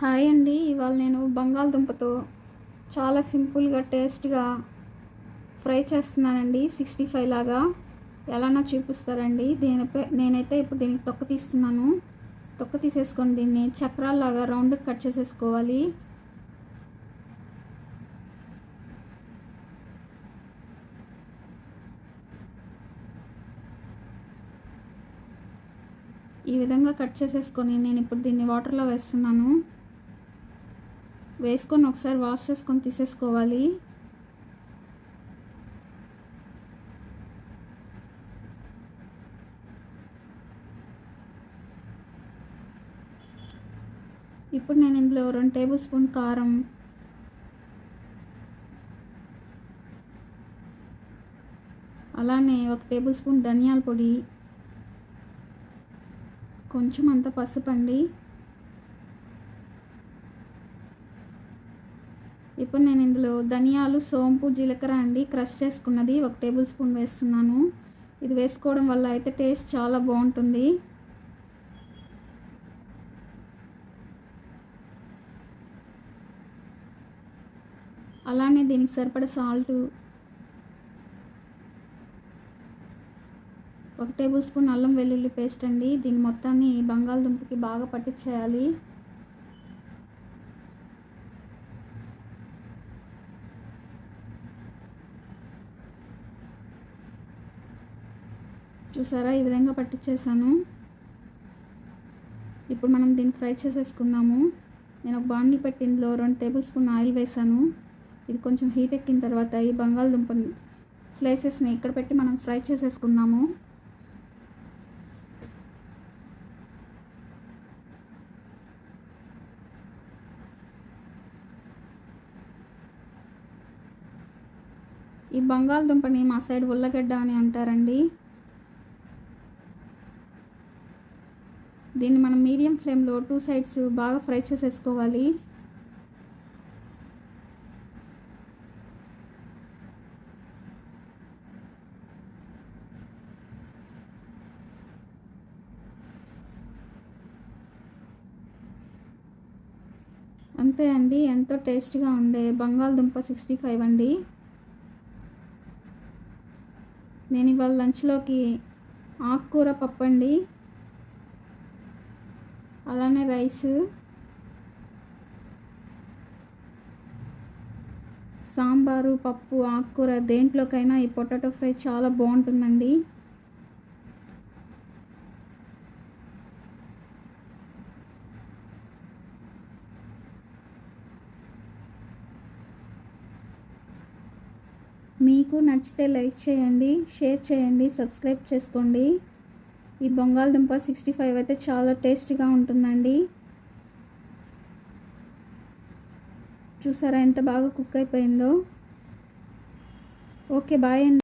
Hi అండి. ఇవాళ నేను బంగాళదుంపతో చాలా సింపుల్గా టేస్ట్గా ఫ్రై చేస్తున్నానండి. సిక్స్టీ ఫైవ్ లాగా. ఎలానో చూపిస్తారండి. దీనిపై నేనైతే ఇప్పుడు దీనికి తొక్క తీస్తున్నాను. తొక్క తీసేసుకొని దీన్ని చక్రాల్లాగా రౌండ్కి కట్ చేసేసుకోవాలి. ఈ విధంగా కట్ చేసేసుకొని నేను ఇప్పుడు దీన్ని వాటర్లో వేస్తున్నాను. వేసుకొని ఒకసారి వాష్ చేసుకొని తీసేసుకోవాలి ఇప్పుడు నేను ఇందులో రెండు టేబుల్ స్పూన్ కారం అలానే ఒక టేబుల్ స్పూన్ ధనియాల పొడి కొంచెం అంత పసుపు అండి ఇప్పుడు నేను ఇందులో ధనియాలు సోంపు జీలకర్ర అండి క్రష్ చేసుకున్నది. ఒక టేబుల్ స్పూన్ వేస్తున్నాను. ఇది వేసుకోవడం వల్ల అయితే టేస్ట్ చాలా బాగుంటుంది. అలానే దీనికి సరిపడ సాల్ట్. ఒక టేబుల్ స్పూన్ అల్లం వెల్లుల్లి పేస్ట్ అండి. దీని మొత్తాన్ని బంగాళదుంపకి బాగా పట్టించేయాలి. చూసారా? ఈ విధంగా పట్టించేసాను ఇప్పుడు మనం దీన్ని ఫ్రై చేసేసుకుందాము. నేను ఒక బాండిల్ పెట్టి ఇందులో రెండు టేబుల్ స్పూన్ ఆయిల్ వేసాను. ఇది కొంచెం హీట్ ఎక్కిన తర్వాత ఈ బంగాళదుంప స్లైసెస్ని ఇక్కడ పెట్టి మనం ఫ్రై చేసేసుకుందాము. ఈ బంగాళదుంపని మా సైడ్ ఉల్లగడ్డ అని అంటారండి. దీన్ని మనం మీడియం ఫ్లేమ్లో టూ సైడ్స్ బాగా ఫ్రై చేసేసుకోవాలి. అంతే అండి ఎంతో టేస్ట్గా ఉండే బంగాళదుంప సిక్స్టీ ఫైవ్ అండి. నేను ఇవాళ లంచ్లోకి ఆకుకూర పప్పు అండి అలానే రైస్. సాంబారు పప్పు ఆకుకూర దేంట్లోకైనా ఈ పొటాటో ఫ్రై చాలా బాగుంటుందండి. మీకు నచ్చితే లైక్ చేయండి షేర్ చేయండి సబ్స్క్రైబ్ చేసుకోండి. ఈ బంగాళదుంప సిక్స్టీ ఫైవ్ అయితే చాలా టేస్ట్గా ఉంటుందండి. చూసారా ఎంత బాగా కుక్ అయిపోయిందో? ఓకే బాయ్ అండి.